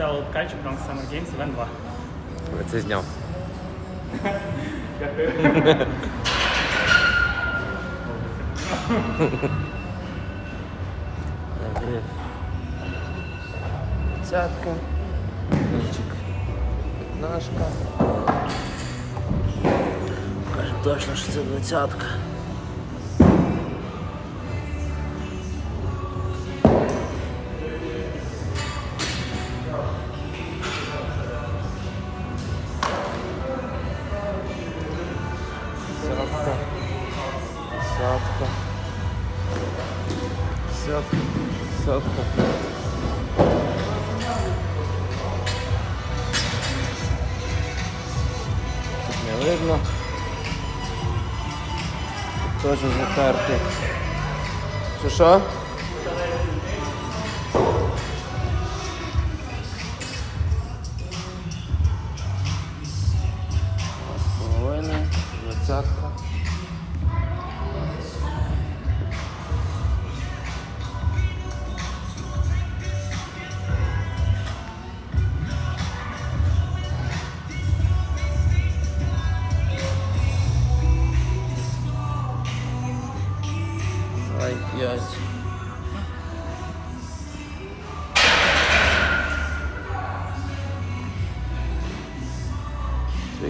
Marcel Ткачук, Bronx Summer Games, Іван 2. Я це зняв. Дякую. Гриф. Цятка. Нічик. П'ятнашка. Каже точно, що це двадцятка. Видно. Теж затертий. Що що? Все,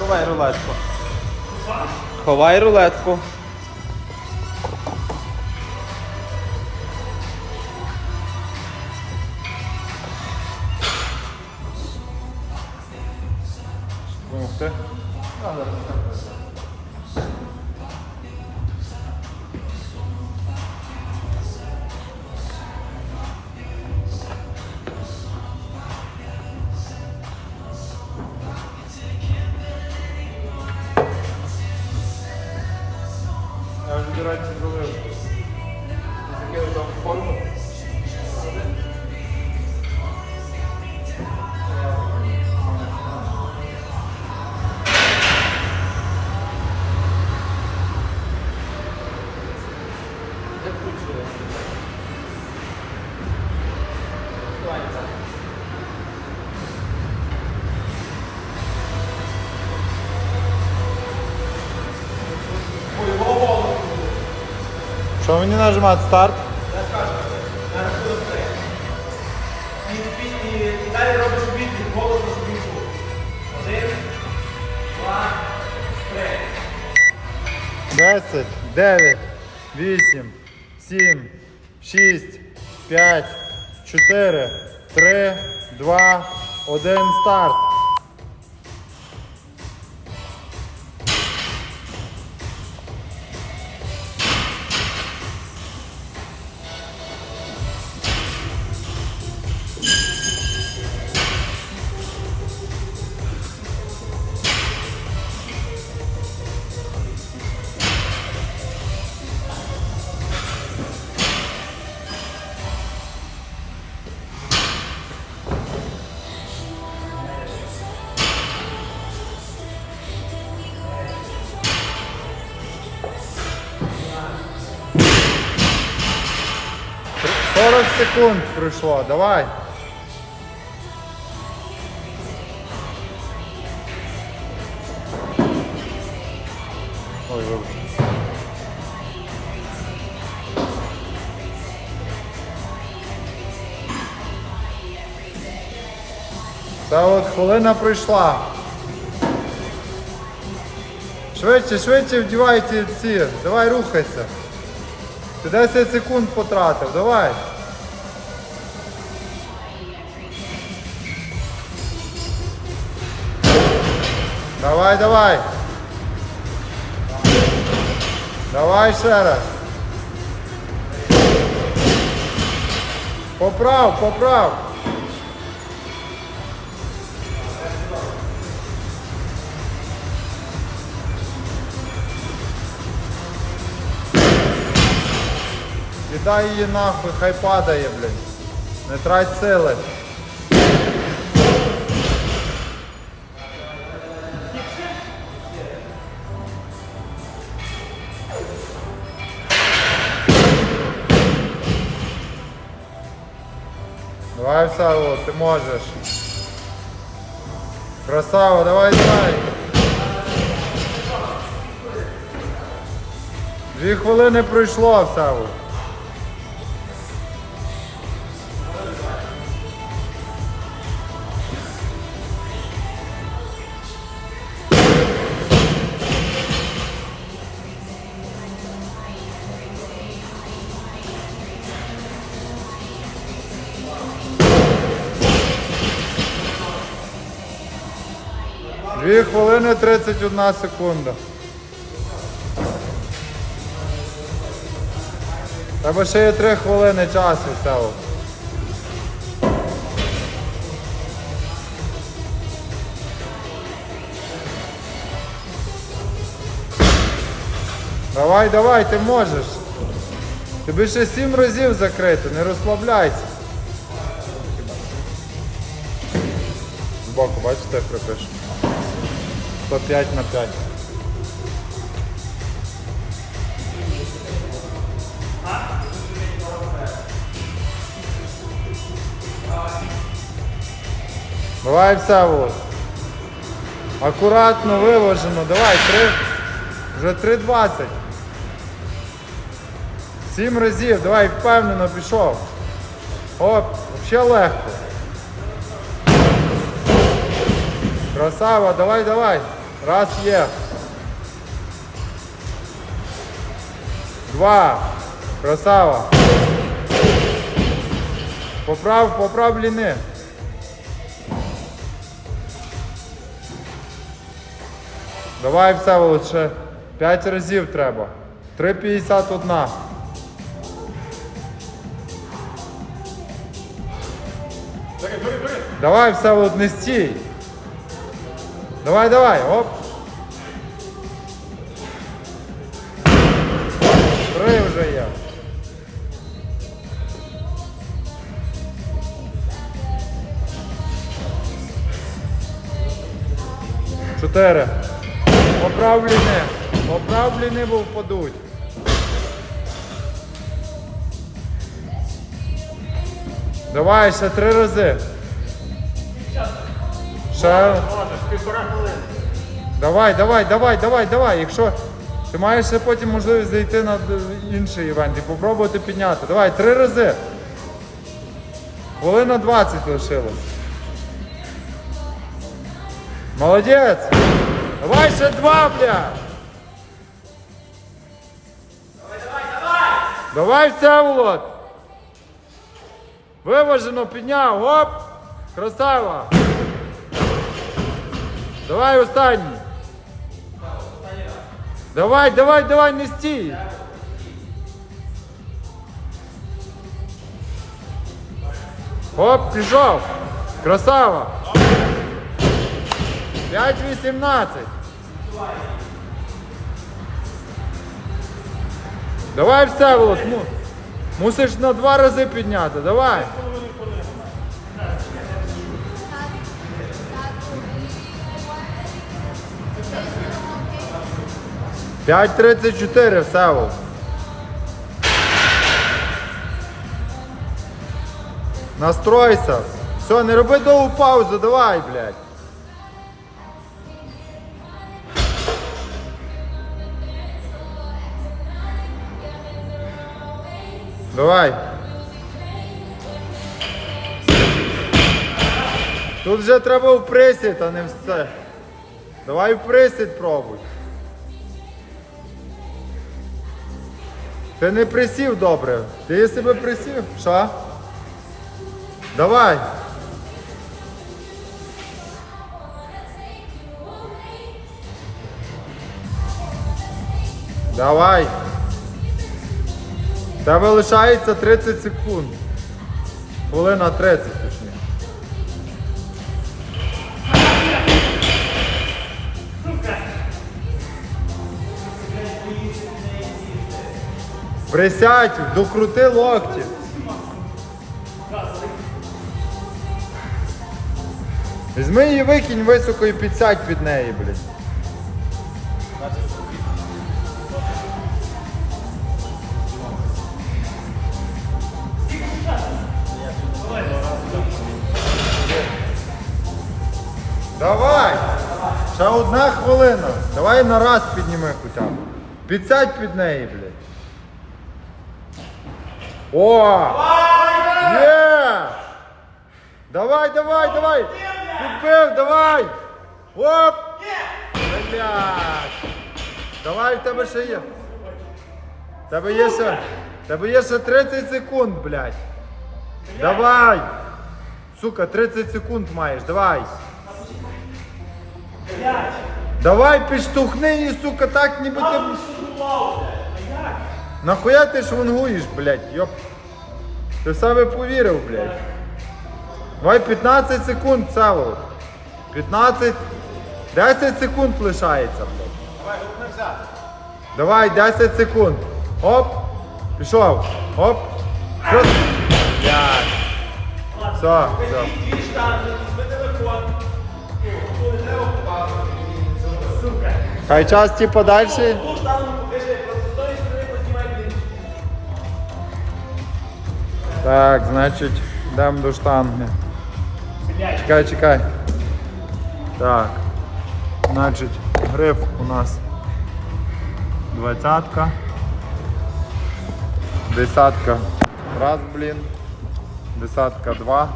ховай рулетку. Ховай рулетку. Допомогти? Що мені нажимати старт? І далі робиш відлік, голосно, щоб він. Один, два, три. 10, 9, 8, 7, 6, 5, 4, 3, 2, 1, старт. 40 секунд пройшло, давай. Ой, вибач. Та от хвилина пройшла. Швидше, швидше вдівайте ці. Давай рухайся. Ти 10 секунд потратив, давай. Давай, давай. Давай ще раз. Поправ, поправ. Кидай її нахуй, хай падає, блядь. Не трать сили. Давай, Саво, ти можеш. Красава, давай, давай. Дві хвилини пройшло, Саву. Дві хвилини 31 секунда. Треба ще є 3 хвилини часу, Сево. Давай, давай, ти можеш. Тобі ще 7 разів закрито, не розслабляйся. Збоку, бачите, я припишу. 105 на 5. Давай все вот. Акуратно виважено. Давай, три. Вже 3.20. Сім разів. Давай, впевнено пішов. Оп, взагалі легко. Красава, давай, давай. Раз є. Два. Красава. Поправ, поправ ліни. Давай все лише. П'ять разів треба. 3,51. Давай все от не стій. Давай, давай, оп. Три вже є. Чотири. Поправлені. Поправлені, бо впадуть. Давай ще три рази. Ще. Давай, давай, давай, давай, давай. Якщо ти маєш ще потім можливість зайти на інший івент і попробувати підняти. Давай, три рази. Хвилина 20 лишилось. Молодець! Давай ще два, бля! Давай все, Волод! Виважено, підняв, оп! Красава! Давай останній! Давай, давай, давай, не стій! Оп, пішов! Красава! 5-18! Давай все, Волод, мусиш на два рази підняти, давай! П'ять тридцять чотири, все. Настройся. Все, не роби довгу паузу, давай, блядь. Давай. Тут вже треба в присід, а не все. Давай в присід пробуй. Ти не присів добре. Ти себе присів? Що? Давай. Давай. Тебе лишається 30 секунд. Хвилина 30 точніше. Присядь, докрути локті. Візьми її викинь високо і підсядь під неї, блядь. Давай! Ще одна хвилина. Давай на раз підніми хоча б. Підсядь під неї, блядь. О! Є! Давай, давай, давай! Підбив, давай! Оп! Блядь! Давай, в тебе ще є. В Тебе є ще. в Тебе є ще 30 секунд, блядь. Давай! Сука, 30 секунд маєш, давай. Давай підштовхни її, сука, так ніби ти. Нахуя ти швангуєш, блядь, йоп. Ти в себе повірив, блядь. Давай 15 секунд цілого. 15. 10 секунд лишається, блядь. Давай, головне взяти. Давай, 10 секунд. Оп. Пішов. Оп. Що? Блядь. Все, все. Дві штанги, візьми телефон. Ну. Хай час типа далі. Ту штангу Так, значить, йдемо до штанги. Чекай, чекай. Так. Значить, гриф у нас двадцятка. Десятка. Раз, блін. Десятка два.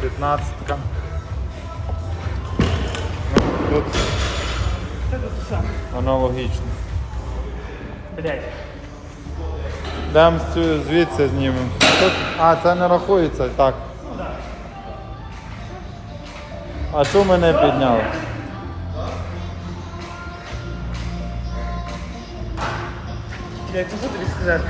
П'ятнадцятка. Ну, тут аналогічно. Блять. Цю- звідси знімемо. А, це не рахується, так. А що мене підняли? Я тобі сказати?